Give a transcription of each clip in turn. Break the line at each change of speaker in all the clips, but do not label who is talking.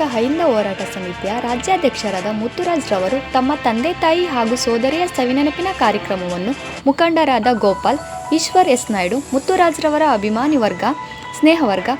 ಕರ್ನಾಟಕ ಅಹಿಂದ ಹೋರಾಟ ಸಮಿತಿಯ ರಾಜ್ಯಾಧ್ಯಕ್ಷರಾದ ಮುತ್ತುರಾಜ್ ರವರು ತಮ್ಮ ತಂದೆ ತಾಯಿ ಹಾಗೂ ಸೋದರಿಯ ಸವಿನೆನಪಿನ ಕಾರ್ಯಕ್ರಮವನ್ನು ಮುಖಂಡರಾದ ಗೋಪಾಲ್, ಈಶ್ವರ್ ಎಸ್ ನಾಯ್ಡು, ಮುತ್ತುರಾಜ್ ರವರ ಅಭಿಮಾನಿ ವರ್ಗ ಸ್ನೇಹವರ್ಗ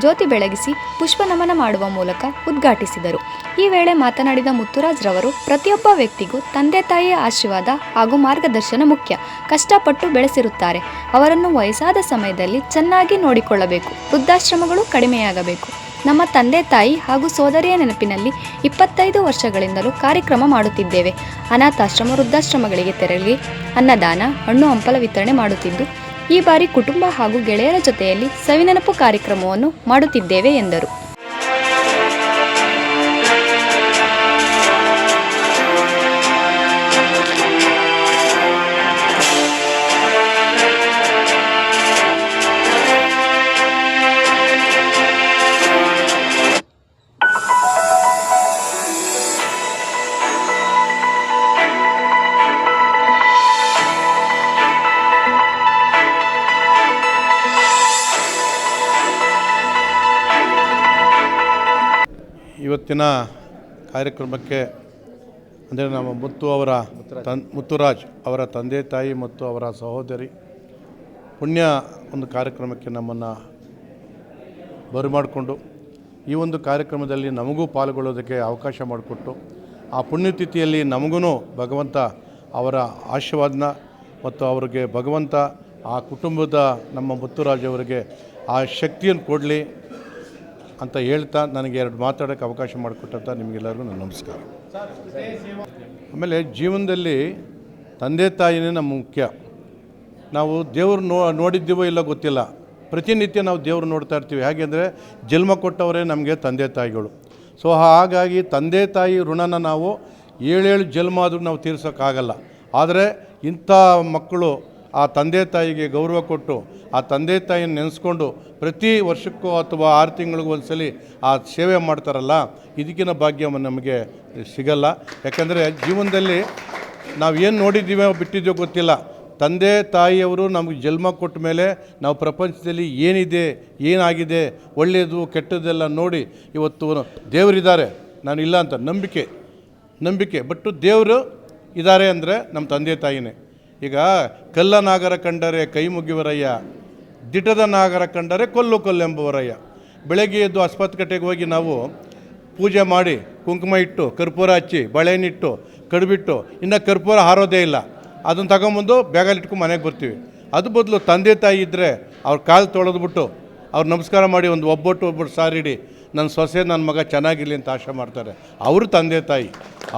ಜ್ಯೋತಿ ಬೆಳಗಿಸಿ ಪುಷ್ಪ ನಮನ ಮಾಡುವ ಮೂಲಕ ಉದ್ಘಾಟಿಸಿದರು. ಈ ವೇಳೆ ಮಾತನಾಡಿದ ಮುತ್ತುರಾಜ್ ರವರು, ಪ್ರತಿಯೊಬ್ಬ ವ್ಯಕ್ತಿಗೂ ತಂದೆ ತಾಯಿಯ ಆಶೀರ್ವಾದ ಹಾಗೂ ಮಾರ್ಗದರ್ಶನ ಮುಖ್ಯ. ಕಷ್ಟಪಟ್ಟು ಬೆಳೆಸಿರುತ್ತಾರೆ. ಅವರನ್ನು ವಯಸ್ಸಾದ ಸಮಯದಲ್ಲಿ ಚೆನ್ನಾಗಿ ನೋಡಿಕೊಳ್ಳಬೇಕು. ವೃದ್ಧಾಶ್ರಮಗಳು ಕಡಿಮೆಯಾಗಬೇಕು. ನಮ್ಮ ತಂದೆ, ತಾಯಿ ಹಾಗೂ ಸೋದರಿಯ ನೆನಪಿನಲ್ಲಿ ಇಪ್ಪತ್ತೈದು ವರ್ಷಗಳಿಂದಲೂ ಕಾರ್ಯಕ್ರಮ ಮಾಡುತ್ತಿದ್ದೇವೆ. ಅನಾಥಾಶ್ರಮ, ವೃದ್ಧಾಶ್ರಮಗಳಿಗೆ ತೆರಳಿ ಅನ್ನದಾನ, ಹಣ್ಣು, ಹಂಪಲ ವಿತರಣೆ ಮಾಡುತ್ತಿದ್ದು, ಈ ಬಾರಿ ಕುಟುಂಬ ಹಾಗೂ ಗೆಳೆಯರ ಜೊತೆಯಲ್ಲಿ ಸವಿನೆನಪು ಕಾರ್ಯಕ್ರಮವನ್ನು ಮಾಡುತ್ತಿದ್ದೇವೆ ಎಂದರು.
ಇವತ್ತಿನ ಕಾರ್ಯಕ್ರಮಕ್ಕೆ ಅಂದರೆ ನಮ್ಮ ಮುತ್ತು ಅವರ ತನ್, ಮುತ್ತುರಾಜ್ ಅವರ ತಂದೆ ತಾಯಿ ಮತ್ತು ಅವರ ಸಹೋದರಿ ಪುಣ್ಯ ಒಂದು ಕಾರ್ಯಕ್ರಮಕ್ಕೆ ನಮ್ಮನ್ನು ಬರಮಾಡಿಕೊಂಡು ಈ ಒಂದು ಕಾರ್ಯಕ್ರಮದಲ್ಲಿ ನಮಗೂ ಪಾಲ್ಗೊಳ್ಳೋದಕ್ಕೆ ಅವಕಾಶ ಮಾಡಿಕೊಟ್ಟು ಆ ಪುಣ್ಯತಿಥಿಯಲ್ಲಿ ನಮಗೂ ಭಗವಂತ ಅವರ ಆಶೀರ್ವಾದನ ಮತ್ತು ಅವರಿಗೆ ಭಗವಂತ ಆ ಕುಟುಂಬದ ನಮ್ಮ ಮುತ್ತುರಾಜ್ ಅವರಿಗೆ ಆ ಶಕ್ತಿಯನ್ನು ಕೊಡಲಿ. ಅಂತ ಹೇಳ್ತಾ ನನಗೆ ಎರಡು ಮಾತಾಡೋಕ್ಕೆ ಅವಕಾಶ ಮಾಡಿಕೊಟ್ಟಂತ ನಿಮಗೆಲ್ಲರಿಗೂ ನನ್ನ ನಮಸ್ಕಾರ. ಆಮೇಲೆ ಜೀವನದಲ್ಲಿ ತಂದೆ ತಾಯಿನೇ ನಮ್ಮ ಮುಖ್ಯ. ನಾವು ದೇವ್ರು ನೋ ನೋಡಿದ್ದೀವೋ ಇಲ್ಲ ಗೊತ್ತಿಲ್ಲ. ಪ್ರತಿನಿತ್ಯ ನಾವು ದೇವ್ರು ನೋಡ್ತಾ ಇರ್ತೀವಿ. ಹೇಗೆಂದರೆ ಜನ್ಮ ಕೊಟ್ಟವರೇ ನಮಗೆ ತಂದೆ ತಾಯಿಗಳು. ಸೊ ಹಾಗಾಗಿ ತಂದೆ ತಾಯಿ ಋಣನ ನಾವು ಏಳೇಳು ಜನ್ಮ ಆದರೂ ನಾವು ತೀರ್ಸೋಕ್ಕಾಗಲ್ಲ. ಆದರೆ ಇಂಥ ಮಕ್ಕಳು ಆ ತಂದೆ ತಾಯಿಗೆ ಗೌರವ ಕೊಟ್ಟು, ಆ ತಂದೆ ತಾಯಿಯನ್ನು ನೆನೆಸ್ಕೊಂಡು ಪ್ರತಿ ವರ್ಷಕ್ಕೂ ಅಥವಾ ಆರು ತಿಂಗಳಿಗೂ ಒಂದ್ಸಲಿ ಆ ಸೇವೆ ಮಾಡ್ತಾರಲ್ಲ, ಇದಕ್ಕಿನ ಭಾಗ್ಯ ನಮಗೆ ಸಿಗಲ್ಲ. ಯಾಕಂದರೆ ಜೀವನದಲ್ಲಿ ನಾವು ಏನು ನೋಡಿದ್ದೀವೋ ಬಿಟ್ಟಿದ್ದೀವೋ ಗೊತ್ತಿಲ್ಲ. ತಂದೆ ತಾಯಿಯವರು ನಮಗೆ ಜನ್ಮ ಕೊಟ್ಟ ಮೇಲೆ ನಾವು ಪ್ರಪಂಚದಲ್ಲಿ ಏನಿದೆ, ಏನಾಗಿದೆ ಒಳ್ಳೆಯದು ಕೆಟ್ಟದ್ದೆಲ್ಲ ನೋಡಿ ಇವತ್ತು ದೇವರಿದ್ದಾರೆ. ನಾನು ಇಲ್ಲ ಅಂತ ನಂಬಿಕೆ ನಂಬಿಕೆ. ಬಟ್ಟು ದೇವರು ಇದ್ದಾರೆ ಅಂದರೆ ನಮ್ಮ ತಂದೆ ತಾಯಿನೇ. ಈಗ ಕಲ್ಲ ನಾಗರ ಕಂಡರೆ ಕೈ ಮುಗಿವರಯ್ಯ, ದಿಟದ ನಾಗರ ಕಂಡರೆ ಕೊಲ್ಲು ಕೊಲ್ಲೆಂಬುವರಯ್ಯ. ಬೆಳಗ್ಗೆ ಎದ್ದು ಆಸ್ಪತ್ರೆಗೆ ಹೋಗಿ ನಾವು ಪೂಜೆ ಮಾಡಿ, ಕುಂಕುಮ ಇಟ್ಟು, ಕರ್ಪೂರ ಹಚ್ಚಿ ಬಳೆನಿಟ್ಟು ಕಡುಬಿಟ್ಟು, ಇನ್ನು ಕರ್ಪೂರ ಹಾರೋದೇ ಇಲ್ಲ. ಅದನ್ನು ತಗೊಂಬಂದು ಬ್ಯಾಗಲ್ಲಿ ಇಟ್ಕೊಂಡು ಮನೆಗೆ ಬರ್ತೀವಿ. ಅದು ಬದಲು ತಂದೆ ತಾಯಿ ಇದ್ದರೆ ಅವ್ರ ಕಾಲು ತೊಳೆದ್ಬಿಟ್ಟು, ಅವ್ರು ನಮಸ್ಕಾರ ಮಾಡಿ ಒಂದು ಒಬ್ಬಟ್ಟು ಒಬ್ಬಟ್ಟು ಸಾರಿಡಿ ನನ್ನ ಸೊಸೆ, ನನ್ನ ಮಗ ಚೆನ್ನಾಗಿರಲಿ ಅಂತ ಆಶೆ ಮಾಡ್ತಾರೆ. ಅವರು ತಂದೆ ತಾಯಿ,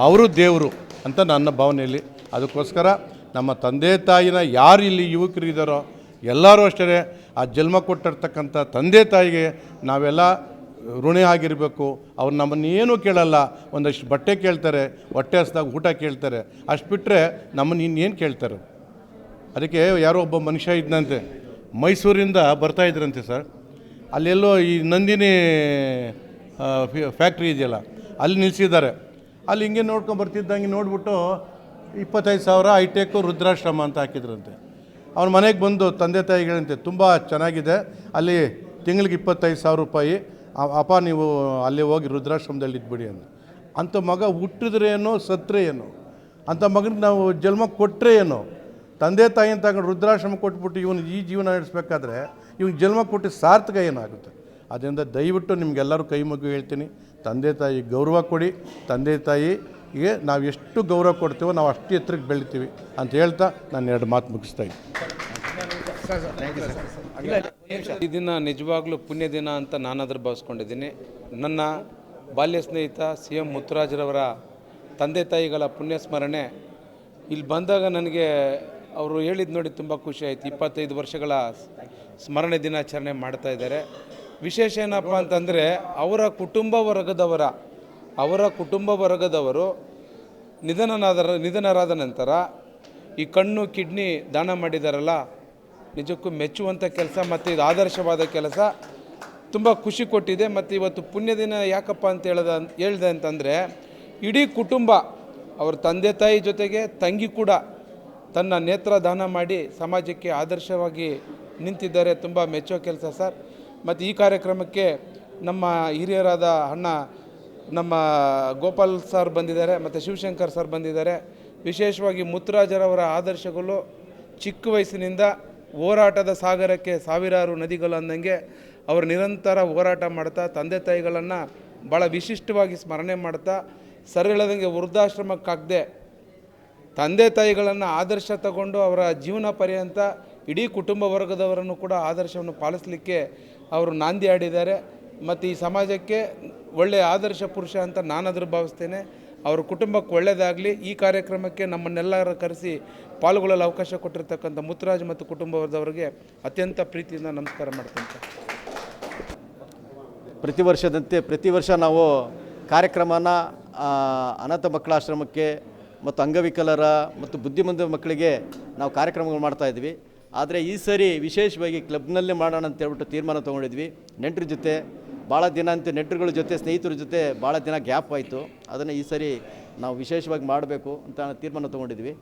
ಅವರು ದೇವರು ಅಂತ ನನ್ನ ಭಾವನೆಯಲ್ಲಿ. ಅದಕ್ಕೋಸ್ಕರ ನಮ್ಮ ತಂದೆ ತಾಯಿನ ಯಾರು ಇಲ್ಲಿ ಯುವಕರು ಇದ್ದಾರೋ ಎಲ್ಲರೂ ಅಷ್ಟೇ ಆ ಜನ್ಮ ಕೊಟ್ಟಿರ್ತಕ್ಕಂಥ ತಂದೆ ತಾಯಿಗೆ ನಾವೆಲ್ಲ ಋಣಿ ಆಗಿರಬೇಕು. ಅವ್ರು ನಮ್ಮನ್ನು ಏನೂ ಕೇಳಲ್ಲ. ಒಂದಷ್ಟು ಬಟ್ಟೆ ಕೇಳ್ತಾರೆ, ಹೊಟ್ಟೆ ಹಸ್ದಾಗ ಊಟ ಕೇಳ್ತಾರೆ. ಅಷ್ಟು ಬಿಟ್ಟರೆ ನಮ್ಮನ್ನು ಇನ್ನೇನು ಕೇಳ್ತಾರೆ? ಅದಕ್ಕೆ ಯಾರೋ ಒಬ್ಬ ಮನುಷ್ಯ ಇದ್ದಂತೆ ಮೈಸೂರಿಂದ ಬರ್ತಾ ಇದ್ರಂತೆ ಸರ್. ಅಲ್ಲೆಲ್ಲೋ ಈ ನಂದಿನಿ ಫ್ಯಾಕ್ಟ್ರಿ ಇದೆಯಲ್ಲ, ಅಲ್ಲಿ ನಿಲ್ಲಿಸಿದ್ದಾರೆ ಅಲ್ಲಿ ಹಿಂಗೆ ನೋಡ್ಕೊಂಡು ಬರ್ತಿದ್ದಂಗೆ ನೋಡ್ಬಿಟ್ಟು ಇಪ್ಪತ್ತೈದು ಸಾವಿರ ಹೈಟೆಕ್ ರುದ್ರಾಶ್ರಮ ಅಂತ ಹಾಕಿದ್ರಂತೆ. ಅವ್ನ ಮನೆಗೆ ಬಂದು ತಂದೆ ತಾಯಿಗಳಂತೆ ತುಂಬ ಚೆನ್ನಾಗಿದೆ. ಅಲ್ಲಿ ತಿಂಗಳಿಗೆ ಇಪ್ಪತ್ತೈದು ಸಾವಿರ ರೂಪಾಯಿ. ಅಪ್ಪ ನೀವು ಅಲ್ಲಿ ಹೋಗಿ ರುದ್ರಾಶ್ರಮದಲ್ಲಿ ಇದ್ಬಿಡಿ ಅಂತ ಅಂಥ ಮಗ ಹುಟ್ಟಿದ್ರೆ ಏನೋ, ಸತ್ತರೆ ಏನು. ಅಂಥ ಮಗನಿಗೆ ನಾವು ಜನ್ಮ ಕೊಟ್ಟರೆ ಏನು. ತಂದೆ ತಾಯಿನ ತಗೊಂಡು ರುದ್ರಾಶ್ರಮ ಕೊಟ್ಬಿಟ್ಟು ಇವನು ಈ ಜೀವನ ನಡೆಸಬೇಕಾದ್ರೆ ಇವನು ಜನ್ಮ ಕೊಟ್ಟು ಸಾರ್ಥಕ ಏನಾಗುತ್ತೆ? ಅದರಿಂದ ದಯವಿಟ್ಟು ನಿಮಗೆಲ್ಲರೂ ಕೈ ಮಗು ಹೇಳ್ತೀನಿ. ತಂದೆ ತಾಯಿ ಗೌರವ ಕೊಡಿ. ತಂದೆ ತಾಯಿಗೆ ನಾವು ಎಷ್ಟು ಗೌರವ ಕೊಡ್ತೀವೋ ನಾವು ಅಷ್ಟು ಎತ್ತರಕ್ಕೆ ಬೆಳಿತೀವಿ ಅಂತ ಹೇಳ್ತಾ ನಾನು ಎರಡು ಮಾತು ಮುಗಿಸ್ತಾ ಇದ್ದೀನಿ.
ಈ ದಿನ ನಿಜವಾಗ್ಲೂ ಪುಣ್ಯ ದಿನ ಅಂತ ನಾನಾದರೂ ಭಾವಿಸ್ಕೊಂಡಿದ್ದೀನಿ. ನನ್ನ ಬಾಲ್ಯ ಸ್ನೇಹಿತ ಸಿ ಎಂ ಮುತ್ತುರಾಜರವರ ತಂದೆ ತಾಯಿಗಳ ಪುಣ್ಯ ಸ್ಮರಣೆ. ಇಲ್ಲಿ ಬಂದಾಗ ನನಗೆ ಅವರು ಹೇಳಿದ್ದು ನೋಡಿ ತುಂಬ ಖುಷಿ ಆಯಿತು. ಇಪ್ಪತ್ತೈದು ವರ್ಷಗಳ ಸ್ಮರಣೆ ದಿನಾಚರಣೆ ಮಾಡ್ತಾ ಇದ್ದಾರೆ. ವಿಶೇಷ ಏನಪ್ಪ ಅಂತಂದರೆ ಅವರ ಕುಟುಂಬ ವರ್ಗದವರ ಅವರ ಕುಟುಂಬ ವರ್ಗದವರು ನಿಧನನಾದ ನಿಧನರಾದ ನಂತರ ಈ ಕಣ್ಣು, ಕಿಡ್ನಿ ದಾನ ಮಾಡಿದಾರಲ್ಲ, ನಿಜಕ್ಕೂ ಮೆಚ್ಚುವಂಥ ಕೆಲಸ ಮತ್ತು ಇದು ಆದರ್ಶವಾದ ಕೆಲಸ. ತುಂಬ ಖುಷಿ ಕೊಟ್ಟಿದೆ. ಮತ್ತು ಇವತ್ತು ಪುಣ್ಯ ದಿನ ಯಾಕಪ್ಪ ಅಂತ ಹೇಳ್ದ, ಹೇಳ್ದೆ ಅಂತಂದರೆ, ಇಡೀ ಕುಟುಂಬ, ಅವ್ರ ತಂದೆ ತಾಯಿ ಜೊತೆಗೆ ತಂಗಿ ಕೂಡ ತನ್ನ ನೇತ್ರ ದಾನ ಮಾಡಿ ಸಮಾಜಕ್ಕೆ ಆದರ್ಶವಾಗಿ ನಿಂತಿದ್ದಾರೆ. ತುಂಬ ಮೆಚ್ಚೋ ಕೆಲಸ ಸರ್. ಮತ್ತು ಈ ಕಾರ್ಯಕ್ರಮಕ್ಕೆ ನಮ್ಮ ಹಿರಿಯರಾದ ಅಣ್ಣ ನಮ್ಮ ಗೋಪಾಲ್ ಸರ್ ಬಂದಿದ್ದಾರೆ, ಮತ್ತು ಶಿವಶಂಕರ್ ಸರ್ ಬಂದಿದ್ದಾರೆ. ವಿಶೇಷವಾಗಿ ಮುತ್ತುರಾಜರವರ ಆದರ್ಶಗಳು ಚಿಕ್ಕ ವಯಸ್ಸಿನಿಂದ ಹೋರಾಟದ ಸಾಗರಕ್ಕೆ ಸಾವಿರಾರು ನದಿಗಳು ಅಂದಂಗೆ ಅವರು ನಿರಂತರ ಹೋರಾಟ ಮಾಡ್ತಾ, ತಂದೆ ತಾಯಿಗಳನ್ನು ಭಾಳ ವಿಶಿಷ್ಟವಾಗಿ ಸ್ಮರಣೆ ಮಾಡ್ತಾ, ಸರ್ ವೃದ್ಧಾಶ್ರಮಕ್ಕಾಗದೆ ತಂದೆ ತಾಯಿಗಳನ್ನು ಆದರ್ಶ ತಗೊಂಡು ಅವರ ಜೀವನ ಪರ್ಯಂತ ಇಡೀ ಕುಟುಂಬ ವರ್ಗದವರನ್ನು ಕೂಡ ಆದರ್ಶವನ್ನು ಪಾಲಿಸಲಿಕ್ಕೆ ಅವರು ನಾಂದಿ ಆಡಿದ್ದಾರೆ ಮತ್ತು ಈ ಸಮಾಜಕ್ಕೆ ಒಳ್ಳೆಯ ಆದರ್ಶ ಪುರುಷ ಅಂತ ನಾನಾದರೂ ಭಾವಿಸ್ತೇನೆ. ಅವ್ರ ಕುಟುಂಬಕ್ಕೆ ಒಳ್ಳೆಯದಾಗಲಿ ಈ ಕಾರ್ಯಕ್ರಮಕ್ಕೆ ನಮ್ಮನ್ನೆಲ್ಲರ ಕರೆಸಿ ಪಾಲ್ಗೊಳ್ಳಲು ಅವಕಾಶ ಕೊಟ್ಟಿರ್ತಕ್ಕಂಥ ಮುತ್ತುರಾಜ್ ಮತ್ತು ಕುಟುಂಬ ವರ್ಗದವರಿಗೆ ಅತ್ಯಂತ ಪ್ರೀತಿಯಿಂದ ನಮಸ್ಕಾರ ಮಾಡ್ತೀನಿ
ಪ್ರತಿ ವರ್ಷದಂತೆ, ಪ್ರತಿ ವರ್ಷ ನಾವು ಕಾರ್ಯಕ್ರಮನ ಅನಾಥ ಮಕ್ಕಳ ಆಶ್ರಮಕ್ಕೆ ಮತ್ತು ಅಂಗವಿಕಲರ ಮತ್ತು ಬುದ್ಧಿಮಂದ ಮಕ್ಕಳಿಗೆ ನಾವು ಕಾರ್ಯಕ್ರಮಗಳು ಮಾಡ್ತಾಯಿದ್ವಿ ಆದರೆ ಈ ಸರಿ ವಿಶೇಷವಾಗಿ ಕ್ಲಬ್ನಲ್ಲೇ ಮಾಡೋಣ ಅಂತ ಹೇಳ್ಬಿಟ್ಟು ತೀರ್ಮಾನ ತೊಗೊಂಡಿದ್ವಿ. ನೆಂಟರ ಜೊತೆ ಭಾಳ ದಿನ ಅಂತ ನೆಂಟರುಗಳ ಜೊತೆ, ಸ್ನೇಹಿತರ ಜೊತೆ ಭಾಳ ದಿನ ಗ್ಯಾಪ್ ಆಯಿತು. ಅದನ್ನು ಈ ಸರಿ ನಾವು ವಿಶೇಷವಾಗಿ ಮಾಡಬೇಕು ಅಂತ ತೀರ್ಮಾನ ತೊಗೊಂಡಿದ್ವಿ.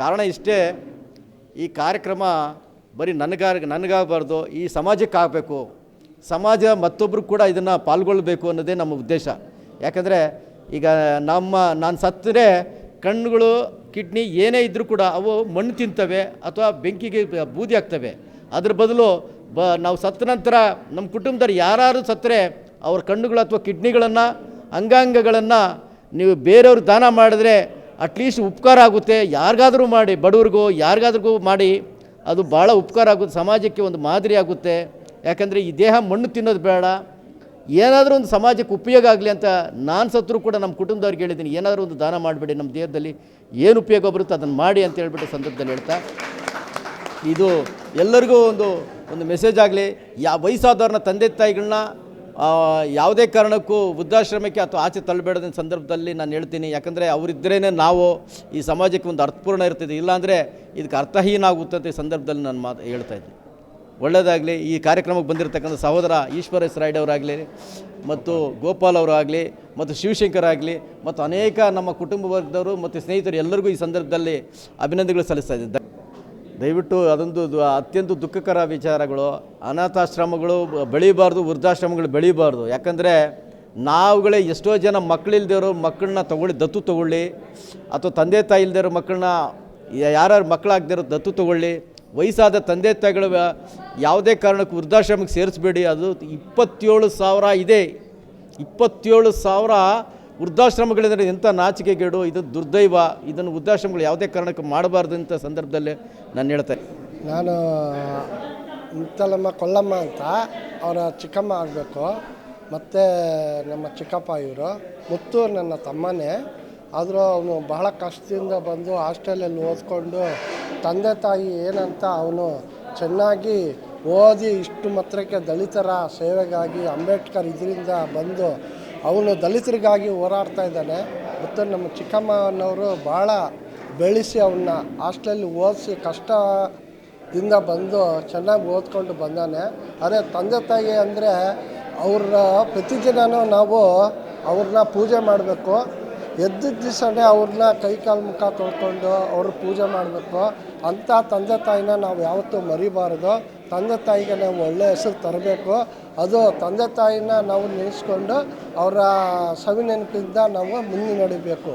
ಕಾರಣ ಇಷ್ಟೇ, ಈ ಕಾರ್ಯಕ್ರಮ ಬರೀ ನನಗಾರ ನನಗಾಗಬಾರ್ದು, ಈ ಸಮಾಜಕ್ಕೆ ಆಗಬೇಕು ಸಮಾಜ ಮತ್ತೊಬ್ಬರು ಕೂಡ ಇದನ್ನು ಪಾಲ್ಗೊಳ್ಬೇಕು ಅನ್ನೋದೇ ನಮ್ಮ ಉದ್ದೇಶ. ಯಾಕಂದರೆ ಈಗ ನಮ್ಮ, ನಾನು ಸತ್ತರೆ ಕಣ್ಣುಗಳು, ಕಿಡ್ನಿ ಏನೇ ಇದ್ದರೂ ಕೂಡ ಅವು ಮಣ್ಣು ತಿಂತವೆ ಅಥವಾ ಬೆಂಕಿಗೆ ಬೂದಿ ಆಗ್ತವೆ ಅದ್ರ ಬದಲು ಬ, ನಾವು ಸತ್ತ ನಂತರ ನಮ್ಮ ಕುಟುಂಬದವ್ರು ಯಾರು ಸತ್ತರೆ ಅವ್ರ ಕಣ್ಣುಗಳು ಅಥವಾ ಕಿಡ್ನಿಗಳನ್ನು, ಅಂಗಾಂಗಗಳನ್ನು ನೀವು ಬೇರೆಯವ್ರಿಗೆ ದಾನ ಮಾಡಿದ್ರೆ ಅಟ್ಲೀಸ್ಟ್ ಉಪಕಾರ ಆಗುತ್ತೆ. ಯಾರಿಗಾದರೂ ಮಾಡಿ, ಬಡವ್ರಿಗೂ ಯಾರಿಗಾದ್ರಿಗೂ ಮಾಡಿ, ಅದು ಭಾಳ ಉಪಕಾರ ಆಗುತ್ತೆ. ಸಮಾಜಕ್ಕೆ ಒಂದು ಮಾದರಿ ಆಗುತ್ತೆ. ಯಾಕಂದರೆ ಈ ದೇಹ ಮಣ್ಣು ತಿನ್ನೋದು ಬೇಡ. ಏನಾದರೂ ಒಂದು ಸಮಾಜಕ್ಕೆ ಉಪಯೋಗ ಆಗಲಿ ಅಂತ ನಾನು ಸತ್ರು ಕೂಡ ನಮ್ಮ ಕುಟುಂಬದವ್ರಿಗೆ ಹೇಳಿದ್ದೀನಿ. ಏನಾದರೂ ಒಂದು ದಾನ ಮಾಡಿಬಿಡಿ. ನಮ್ಮ ದೇಹದಲ್ಲಿ ಏನು ಉಪಯೋಗ ಬರುತ್ತೋ ಅದನ್ನು ಮಾಡಿ ಅಂತ ಹೇಳ್ಬಿಟ್ಟು ಸಂದರ್ಭದಲ್ಲಿ ಹೇಳ್ತಾ ಇದು ಎಲ್ಲರಿಗೂ ಒಂದು ಒಂದು ಮೆಸೇಜ್ ಆಗಲಿ. ಯಾ, ವಯಸ್ಸಾದವ್ರನ್ನ, ತಂದೆ ತಾಯಿಗಳನ್ನ ಯಾವುದೇ ಕಾರಣಕ್ಕೂ ವೃದ್ಧಾಶ್ರಮಕ್ಕೆ ಅಥವಾ ಆಚೆ ತಳ್ಳಬೇಡದ ಸಂದರ್ಭದಲ್ಲಿ ನಾನು ಹೇಳ್ತೀನಿ. ಯಾಕಂದರೆ ಅವರಿದ್ದರೇ ನಾವು ಈ ಸಮಾಜಕ್ಕೆ ಒಂದು ಅರ್ಥಪೂರ್ಣ ಇರ್ತದೆ. ಇಲ್ಲಾಂದರೆ ಇದಕ್ಕೆ ಅರ್ಥಹೀನ ಆಗುತ್ತೆ ಅಂತ ಈ ಸಂದರ್ಭದಲ್ಲಿ ನಾನು ಮಾತು, ಹೇಳ್ತಾ ಇದ್ದೀನಿ ಒಳ್ಳೆಯದಾಗಲಿ ಈ ಕಾರ್ಯಕ್ರಮಕ್ಕೆ ಬಂದಿರತಕ್ಕಂಥ ಸಹೋದರ ಈಶ್ವರ ಎಸ್ ಅವರಾಗಲಿ ಮತ್ತು ಗೋಪಾಲ್ ಅವರಾಗಲಿ ಮತ್ತು ಶಿವಶಂಕರ್ ಆಗಲಿ ಮತ್ತು ಅನೇಕ ನಮ್ಮ ಕುಟುಂಬ ವರ್ಗದವರು ಮತ್ತು ಸ್ನೇಹಿತರು ಎಲ್ಲರಿಗೂ ಈ ಸಂದರ್ಭದಲ್ಲಿ ಅಭಿನಂದನೆಗಳು ಸಲ್ಲಿಸ್ತಾ ಇದ್ದೀನಿ ದಯವಿಟ್ಟು ಅದೊಂದು ಅತ್ಯಂತ ದುಃಖಕರ ವಿಚಾರಗಳು. ಅನಾಥಾಶ್ರಮಗಳು ಬೆಳೀಬಾರ್ದು, ವೃದ್ಧಾಶ್ರಮಗಳು ಬೆಳೀಬಾರ್ದು. ಯಾಕಂದರೆ ನಾವುಗಳೇ ಎಷ್ಟೋ ಜನ ಮಕ್ಕಳಿಲ್ದಿರೋ ಮಕ್ಕಳನ್ನ ತಗೊಳ್ಳಿ, ದತ್ತು ತಗೊಳ್ಳಿ. ಅಥವಾ ತಂದೆ ತಾಯಿ ಇಲ್ದಿರೋ ಮಕ್ಕಳನ್ನ ಯಾರ್ಯಾರು ಮಕ್ಕಳಾಗದಿರೋ ದತ್ತು ತಗೊಳ್ಳಿ. ವಯಸ್ಸಾದ ತಂದೆ ತಾಯಿಗಳು ಯಾವುದೇ ಕಾರಣಕ್ಕೂ ವೃದ್ಧಾಶ್ರಮಕ್ಕೆ ಸೇರಿಸ್ಬೇಡಿ. ಅದು ಇಪ್ಪತ್ತೇಳು ಸಾವಿರ ಇದೆ. ಇಪ್ಪತ್ತೇಳು ಸಾವಿರ ವೃದ್ಧಾಶ್ರಮಗಳಿಂದ ಎಂಥ ನಾಚಿಕೆಗೇಡು, ಇದು ದುರ್ದೈವ, ಇದನ್ನು ವೃದ್ಧಾಶ್ರಮಗಳು ಯಾವುದೇ ಕಾರಣಕ್ಕೂ ಮಾಡಬಾರ್ದು ಅಂತ ಸಂದರ್ಭದಲ್ಲಿ ನಾನು ಹೇಳ್ತೇನೆ
ನಾನು ಮುತ್ತಲಮ್ಮ ಕೊಲ್ಲಮ್ಮ ಅಂತ, ಅವರ ಚಿಕ್ಕಮ್ಮ ಆಗಬೇಕು. ಮತ್ತು ನಮ್ಮ ಚಿಕ್ಕಪ್ಪ ಇವರು ಮುತ್ತು ನನ್ನ ತಮ್ಮನೇ. ಆದರೂ ಅವನು ಬಹಳ ಕಷ್ಟದಿಂದ ಬಂದು ಹಾಸ್ಟೆಲಲ್ಲಿ ಓದ್ಕೊಂಡು ತಂದೆ ತಾಯಿ ಏನಂತ ಅವನು ಚೆನ್ನಾಗಿ ಓದಿ ಇಷ್ಟು ಮಾತ್ರಕ್ಕೆ ದಲಿತರ ಸೇವೆಗಾಗಿ ಅಂಬೇಡ್ಕರ್ ಇದರಿಂದ ಬಂದು ಅವನು ದಲಿತರಿಗಾಗಿ ಹೋರಾಡ್ತಾ ಇದ್ದಾನೆ. ಮತ್ತು ನಮ್ಮ ಚಿಕ್ಕಮ್ಮನವರು ಭಾಳ ಬೆಳೆಸಿ ಅವನ್ನ ಹಾಸ್ಟೆಲಲ್ಲಿ ಓದಿಸಿ ಕಷ್ಟದಿಂದ ಬಂದು ಚೆನ್ನಾಗಿ ಓದ್ಕೊಂಡು ಬಂದಾನೆ. ಅದೇ ತಂದೆ ತಾಯಿ ಅಂದರೆ ಅವ್ರ ಪ್ರತಿದಿನನೂ ನಾವು ಅವ್ರನ್ನ ಪೂಜೆ ಮಾಡಬೇಕು. ಎದ್ದ ದಿವಸನೇ ಅವ್ರನ್ನ ಕೈ ಕಾಲು ಮುಖ ತೊಳ್ಕೊಂಡು ಅವ್ರ ಪೂಜೆ ಮಾಡಬೇಕು. ಅಂಥ ತಂದೆ ತಾಯಿನ ನಾವು ಯಾವತ್ತೂ ಮರಿಬಾರ್ದು. ತಂದೆ ತಾಯಿಗೆ ನಾವು ಒಳ್ಳೆಯ ಹೆಸರು ತರಬೇಕು. ಅದು ತಂದೆ ತಾಯಿನ ನಾವು ನೆನೆಸ್ಕೊಂಡು ಅವರ ಸವಿ ನೆನಪಿಂದ ನಾವು ಮುಂದೆ ನಡಿಬೇಕು.